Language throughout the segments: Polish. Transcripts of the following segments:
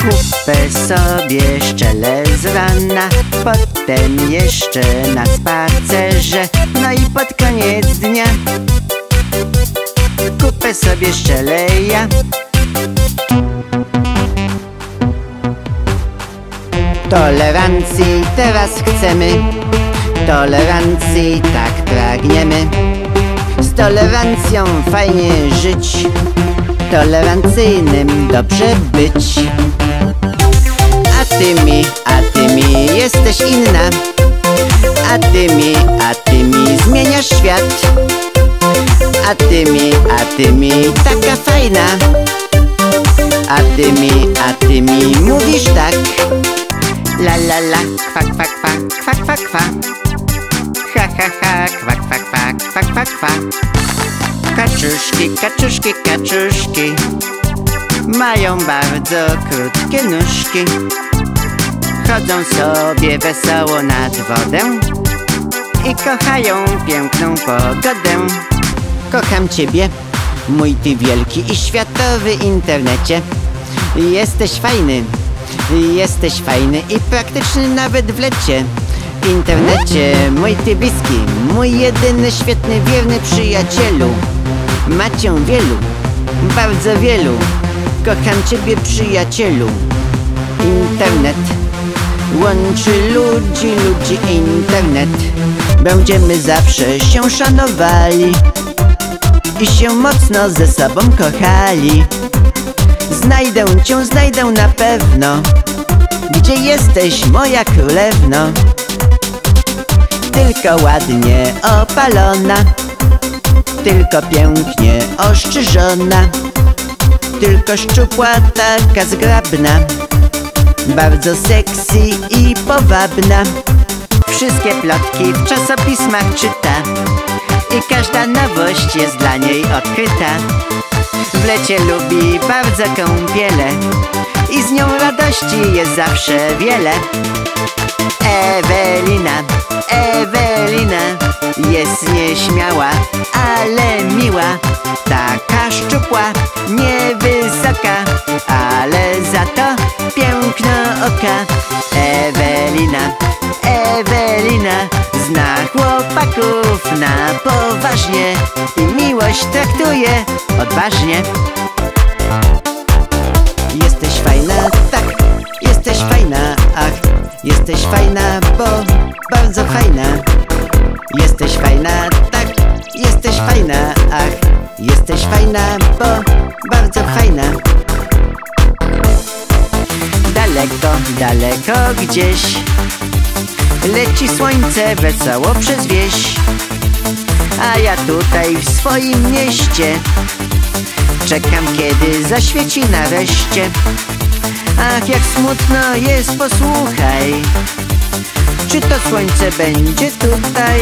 Kupę sobie szczelę z rana Potem jeszcze na spacerze No i pod koniec dnia. Kupę sobie szczelę ja. Tolerancji teraz chcemy Tolerancji tak pragniemy. Z tolerancją fajnie żyć Tolerancyjnym dobrze być. A ty mi, a ty mi jesteś inna. A ty mi, a ty mi zmieniasz świat. A ty mi, a ty mi taka fajna. A ty mi, a ty mi mówisz tak. La la la, kwa kwa kwa, kwa kwa kwa Ha ha ha, kwa kwa kwa, kwa kwa kwa Kaczuszki, kaczuszki, kaczuszki Mają bardzo krótkie nóżki. Chodzą sobie wesoło nad wodę I kochają piękną pogodę. Kocham ciebie, mój ty wielki i światowy internecie. Jesteś fajny, Jesteś fajny i praktyczny nawet w lecie. Internecie, mój ty bliski, mój jedyny świetny, wierny przyjacielu Macie wielu, bardzo wielu. Kocham ciebie przyjacielu. Internet Łączy ludzi, ludzi internet. Będziemy zawsze się szanowali I się mocno ze sobą kochali. Znajdę cię, znajdę na pewno Gdzie jesteś, moja królewno? Tylko ładnie opalona Tylko pięknie oszczyżona Tylko szczupła, taka zgrabna. Bardzo sexy i powabna. Wszystkie plotki w czasopismach czyta. I każda nowość jest dla niej odkryta. W lecie lubi bardzo kąpiele I z nią radości jest zawsze wiele. Ewelina, Ewelina Jest nieśmiała, ale miła. Taka szczupła, niewysoka Ale za to piękno oka. Ewelina, Ewelina Zna chłopaków na poważnie I miłość traktuje odważnie. Jesteś fajna, tak, jesteś fajna, ach Jesteś fajna, bo bardzo fajna Jesteś fajna, tak, jesteś fajna, ach Jesteś fajna, bo bardzo fajna. Daleko, daleko gdzieś Leci słońce wesoło przez wieś. A ja tutaj w swoim mieście Czekam kiedy zaświeci nareszcie Ach jak smutno jest posłuchaj Czy to słońce będzie tutaj?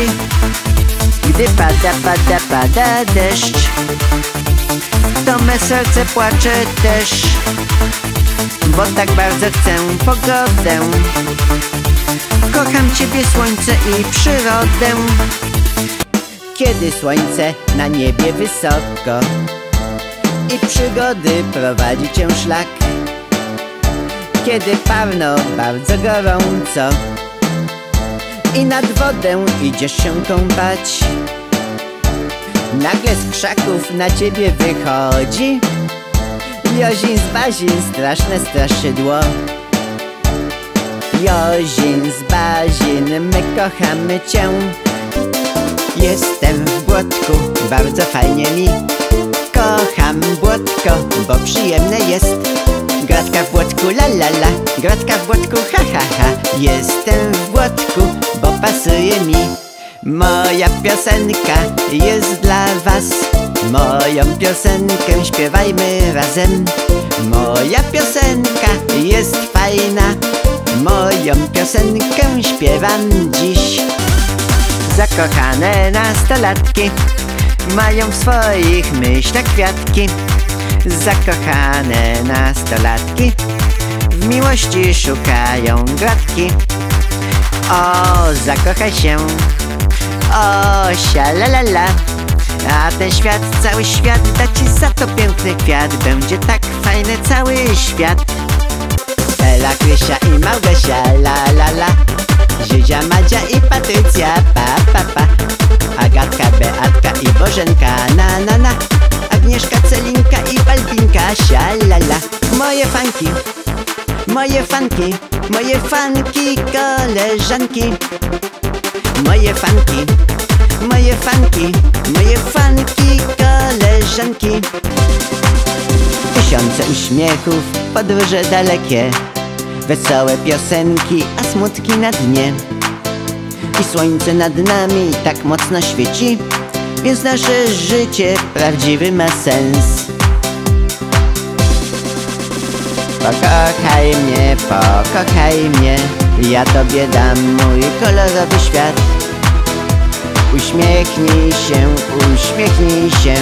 Gdy pada, pada, pada deszcz To me serce płacze też Bo tak bardzo chcę pogodę. Kocham Ciebie słońce i przyrodę. Kiedy słońce na niebie wysoko I przygody prowadzi Cię szlak Kiedy parno bardzo gorąco I nad wodę idziesz się kąpać. Nagle z krzaków na ciebie wychodzi. Jozin z bazin, straszne straszydło. Jozin z bazin, my kochamy cię. Jestem w błotku, bardzo fajnie mi. Kocham błotko, bo przyjemne jest Gratka w błotku, la la la. Gratka w błotku, ha ha ha. Jestem w błotku, bo pasuje mi. Moja piosenka jest dla was. Moją piosenkę śpiewajmy razem. Moja piosenka jest fajna. Moją piosenkę śpiewam dziś. Zakochane nastolatki Mają w swoich myślach kwiatki Zakochane nastolatki. W miłości szukają gratki. O, zakochaj się. O, sia la la la A ten świat, cały świat da ci za to piękny kwiat. Będzie tak fajny cały świat. Ela, Krysia i Małgosia, la la la Zuzia, Madzia i Patrycja, pa pa Moje fanki, moje fanki, moje fanki, koleżanki. Moje fanki, moje fanki, moje fanki, koleżanki. Tysiące uśmiechów, podróże dalekie Wesołe piosenki, a smutki na dnie. I słońce nad nami tak mocno świeci Więc nasze życie prawdziwy ma sens Pokochaj mnie, pokochaj mnie Ja tobie dam mój kolorowy świat. Uśmiechnij się, uśmiechnij się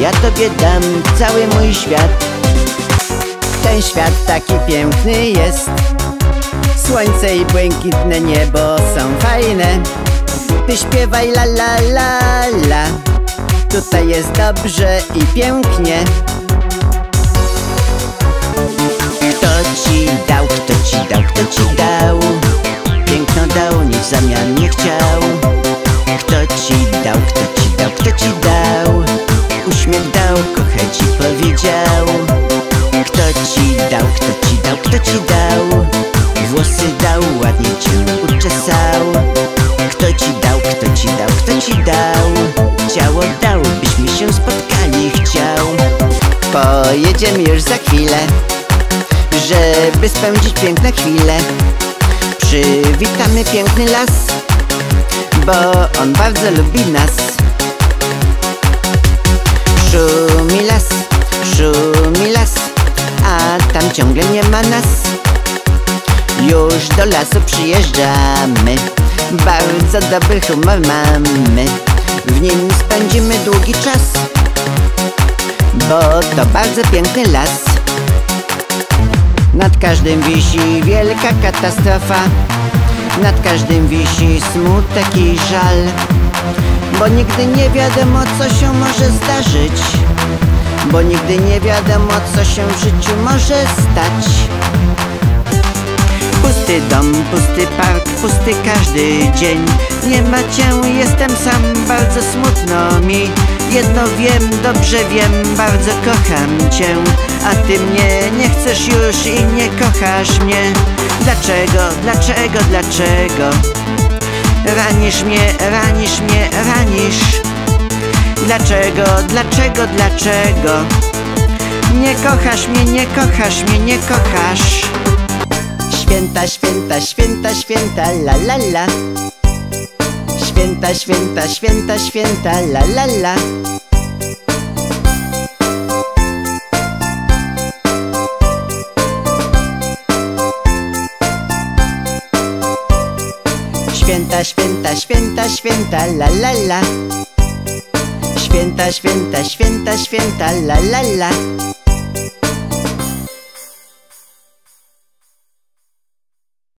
Ja tobie dam cały mój świat. Ten świat taki piękny jest. Słońce i błękitne niebo są fajne. Ty śpiewaj la la la la. Tutaj jest dobrze i pięknie kto ci dał, kto ci dał. Piękno dał, nic w zamian nie chciał. Kto ci dał, kto ci dał, kto ci dał. Uśmiech dał, kochaj ci powiedział. Kto ci dał, kto ci dał, kto ci dał. Włosy dał, ładnie cię uczesał. Kto ci dał, kto ci dał, kto ci dał. Ciało dał, byśmy się spotkali chciał. Pojedziemy już za chwilę Żeby spędzić piękne chwile. Przywitamy piękny las Bo on bardzo lubi nas. Szumi las, szumi las A tam ciągle nie ma nas. Już do lasu przyjeżdżamy Bardzo dobry humor mamy. W nim spędzimy długi czas Bo to bardzo piękny las Nad każdym wisi wielka katastrofa. Nad każdym wisi smutek i żal. Bo nigdy nie wiadomo co się może zdarzyć. Bo nigdy nie wiadomo co się w życiu może stać. Pusty dom, pusty park, pusty każdy dzień. Nie ma cię, jestem sam, bardzo smutno mi. Jedno wiem, dobrze wiem, bardzo kocham cię A ty mnie nie chcesz już i nie kochasz mnie. Dlaczego, dlaczego, dlaczego? Ranisz mnie, ranisz mnie, ranisz. Dlaczego, dlaczego, dlaczego? Nie kochasz mnie, nie kochasz mnie, nie kochasz. Święta, święta, święta, święta, la la la. Święta, święta, święta, święta, la la la Święta, święta, święta, święta, la la la. Święta, święta, święta, święta, la la la